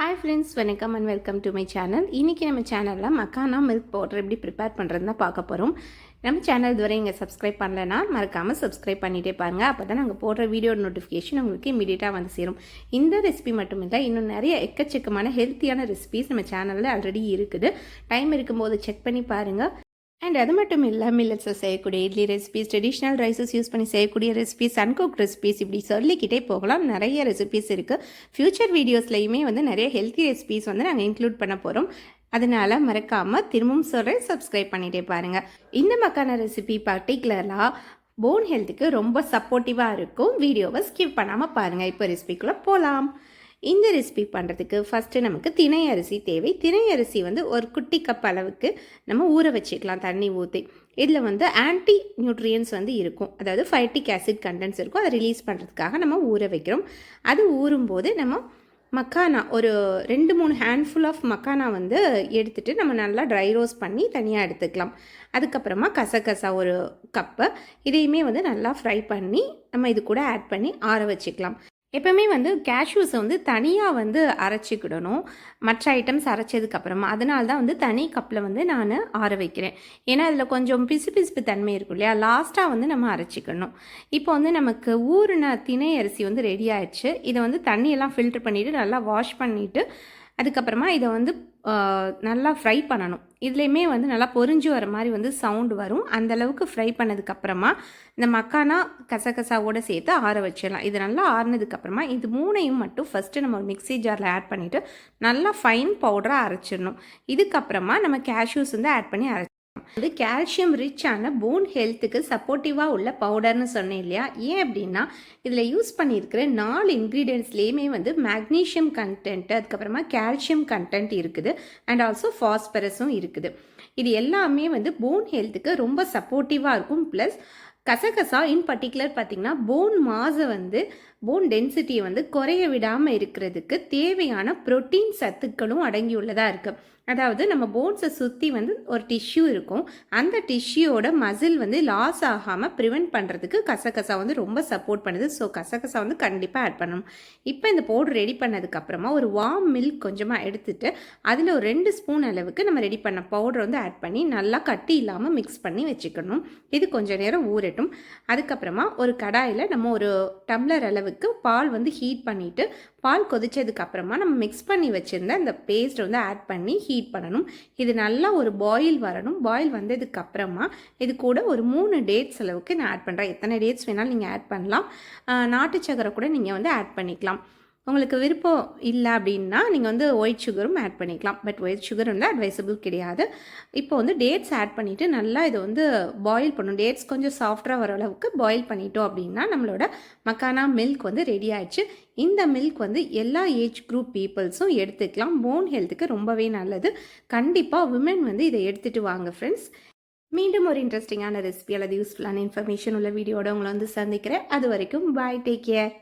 Hi friends வணக்கம் and welcome to my channel இன்றைக்கி நம்ம சேனலில் மக்கானா மில்க் பவுடர் எப்படி ப்ரிப்பேர் பண்ணுறதுன்னு தான் பார்க்க போகிறோம் நம்ம சேனல் இதுவரை இங்கே சப்ஸ்கிரைப் பண்ணலைன்னா மறக்காமல் சப்ஸ்கிரைப் பண்ணிகிட்டே பாருங்கள் அப்போ தான் நாங்கள் போடுற வீடியோ நோட்டிஃபிகேஷன் உங்களுக்கு இமீடியட்டாக வந்து சேரும். இந்த ரெசிபி மட்டும் இல்லை இன்னும் நிறைய எக்கச்சக்கமான ஹெல்த்தியான ரெசிபிஸ் நம்ம சேனலில் ஆல்ரெடி இருக்குது. டைம் இருக்கும்போது செக் பண்ணி பாருங்கள் அண்ட் அது மட்டும் இல்லை மில்லட்ஸை செய்யக்கூடிய idli recipes traditional rices use பண்ணி செய்யக்கூடிய ரெசிபிஸ் அன்குக் ரெசிபிஸ் இப்படி சொல்லிக்கிட்டே போகலாம். நிறைய ரெசிபிஸ் இருக்குது ஃப்யூச்சர் வீடியோஸ்லையுமே வந்து நிறைய ஹெல்த்தி ரெசிபிஸ் வந்து நாங்கள் இன்க்ளூட் பண்ண போகிறோம் அதனால் மறக்காமல் திரும்பவும் சொல்கிறேன் சப்ஸ்கிரைப் பண்ணிகிட்டே பாருங்கள் இந்த மக்கான ரெசிபி பர்டிகுலராக போன் ஹெல்த்துக்கு ரொம்ப சப்போர்ட்டிவாக இருக்கும். வீடியோவை ஸ்கிப் பண்ணாமல் பாருங்கள் இப்போ ரெசிபிக்குள்ளே போகலாம் இந்த ரெசிபி பண்ணுறதுக்கு ஃபஸ்ட்டு நமக்கு தினை அரிசி தேவை. தினை அரிசி வந்து ஒரு குட்டி கப் அளவுக்கு நம்ம ஊற வச்சுக்கலாம் தண்ணி ஊற்றி இதில் வந்து ஆன்டி நியூட்ரியன்ஸ் வந்து இருக்கும். அதாவது ஃபைட்டிக் ஆசிட் கண்டென்ட்ஸ் இருக்கும். அதை ரிலீஸ் பண்ணுறதுக்காக நம்ம ஊற வைக்கிறோம். அது ஊறும்போது நம்ம மக்கானா ஒரு ரெண்டு மூணு ஹேண்ட்ஃபுல் ஆஃப் மக்கானா வந்து எடுத்துகிட்டு நம்ம நல்லா ட்ரை ரோஸ் பண்ணி தனியாக எடுத்துக்கலாம். அதுக்கப்புறமா கசகசா ஒரு கப்பு இதையுமே வந்து நல்லா ஃப்ரை பண்ணி நம்ம இது கூட ஆட் பண்ணி ஆற வச்சுக்கலாம். எப்போவுமே வந்து கேஷ்யூஸை வந்து தனியாக வந்து அரைச்சிக்கிடணும். மற்ற ஐட்டம்ஸ் அரைச்சதுக்கப்புறமா. அதனால தான் வந்து தனி கப்பில் வந்து நான் ஆற வைக்கிறேன். ஏன்னா அதில் கொஞ்சம் பிசு பிசுப்பு தன்மை இருக்கும் இல்லையா? லாஸ்ட்டாக வந்து நம்ம அரைச்சிக்கணும். இப்போ வந்து நமக்கு ஊறின திணை அரிசி வந்து ரெடி ஆயிடுச்சு. இதை வந்து தண்ணியெல்லாம் ஃபில்டர் பண்ணிவிட்டு நல்லா வாஷ் பண்ணிவிட்டு அதுக்கப்புறமா இதை வந்து நல்லா ஃப்ரை பண்ணணும். இதுலேயுமே வந்து நல்லா பொறிஞ்சு வர மாதிரி வந்து சவுண்டு வரும். அந்தளவுக்கு ஃப்ரை பண்ணதுக்கப்புறமா இந்த மக்கானா கசகசாவோடு சேர்த்து ஆற வச்சிடலாம். இது நல்லா ஆறினதுக்கப்புறமா இது மூணையும் மட்டும் ஃபஸ்ட்டு நம்ம மிக்சி ஜாரில் ஆட் பண்ணிவிட்டு நல்லா ஃபைன் பவுடராக அரைச்சிடணும். இதுக்கப்புறமா நம்ம கேஷ்யூஸ் வந்து ஆட் பண்ணி அரை அது கால்சியம் ரிச்சான போன் ஹெல்த்துக்கு சப்போர்ட்டிவாக உள்ள பவுடர்னு சொன்னேன் இல்லையா? ஏன் அப்படின்னா இதில் யூஸ் பண்ணியிருக்கிற நாலு இன்க்ரீடியன்ட்ஸ்லேயுமே வந்து மேக்னீஷியம் கண்டென்ட் அதுக்கப்புறமா கால்சியம் கண்டென்ட் இருக்குது அண்ட் ஆல்சோ ஃபாஸ்பரஸும் இருக்குது. இது எல்லாமே வந்து போன் ஹெல்த்துக்கு ரொம்ப சப்போர்ட்டிவாக இருக்கும். ப்ளஸ் கசகசா இன் பர்டிகுலர் பார்த்திங்கன்னா போன் மாஸை வந்து போன் டென்சிட்டியை வந்து குறைய விடாமல் இருக்கிறதுக்கு தேவையான ப்ரோட்டீன் சத்துக்களும் அடங்கியுள்ளதாக இருக்குது அதாவது நம்ம போன்ஸை சுற்றி வந்து ஒரு டிஷ்யூ இருக்கும். அந்த டிஷ்யூவோட மசில் வந்து லாஸ் ஆகாமல் ப்ரிவெண்ட் பண்ணுறதுக்கு கசகசா வந்து ரொம்ப சப்போர்ட் பண்ணுது. ஸோ கசகசா வந்து கண்டிப்பாக ஆட் பண்ணணும். இப்போ இந்த பவுடர் ரெடி பண்ணதுக்கப்புறமா ஒரு வார்ம் மில்க் கொஞ்சமாக எடுத்துட்டு அதில் ஒரு ரெண்டு ஸ்பூன் அளவுக்கு நம்ம ரெடி பண்ண பவுடர் வந்து ஆட் பண்ணி நல்லா கட்டி இல்லாமல் மிக்ஸ் பண்ணி வச்சுக்கணும். இது கொஞ்சம் நேரம் ஊறட்டும். அதுக்கப்புறமா ஒரு கடாயில் நம்ம ஒரு டம்ளர் அளவுக்கு பால் வந்து ஹீட் பண்ணிவிட்டு பால் கொதிச்சதுக்கு அப்புறமா நம்ம மிக்ஸ் பண்ணி வச்சுருந்த அந்த பேஸ்ட் வந்து ஆட் பண்ணி ஹீட் பண்ணணும். இது நல்லா ஒரு பாயில் வரணும். பாயில் வந்ததுக்கு அப்புறமா இது கூட ஒரு மூணு டேட்ஸ் அளவுக்கு நான் ஆட் பண்ணுறேன் எத்தனை டேட்ஸ் வேணாலும் நீங்கள் ஆட் பண்ணலாம். நாட்டு சக்கரை கூட நீங்கள் வந்து ஆட் பண்ணிக்கலாம். உங்களுக்கு விருப்பம் இல்லை அப்படின்னா நீங்கள் வந்து ஒயிட் சுகரும் ஆட் பண்ணிக்கலாம். பட் ஒயிட் சுகர் வந்து அட்வைசபிள் கிடையாது. இப்போ வந்து டேட்ஸ் ஆட் பண்ணிவிட்டு நல்லா இதை வந்து பாயில் பண்ணணும். டேட்ஸ் கொஞ்சம் சாஃப்டாக வர அளவுக்கு பாயில் பண்ணிட்டோம் அப்படின்னா நம்மளோட மக்கானா மில்க் வந்து ரெடி ஆயிடுச்சு. இந்த மில்க் வந்து எல்லா ஏஜ் குரூப் பீப்புள்ஸும் எடுத்துக்கலாம். போன் ஹெல்த்துக்கு ரொம்பவே நல்லது. கண்டிப்பாக உமன் வந்து இதை எடுத்துகிட்டு வாங்க ஃப்ரெண்ட்ஸ் மீண்டும் ஒரு இன்ட்ரெஸ்டிங்கான ரெசிபி அல்லது யூஸ்ஃபுல்லான இன்ஃபர்மேஷன் உள்ள வீடியோட உங்களை வந்து சந்திக்கிறேன். அது வரைக்கும் பாய் டேக் கேர்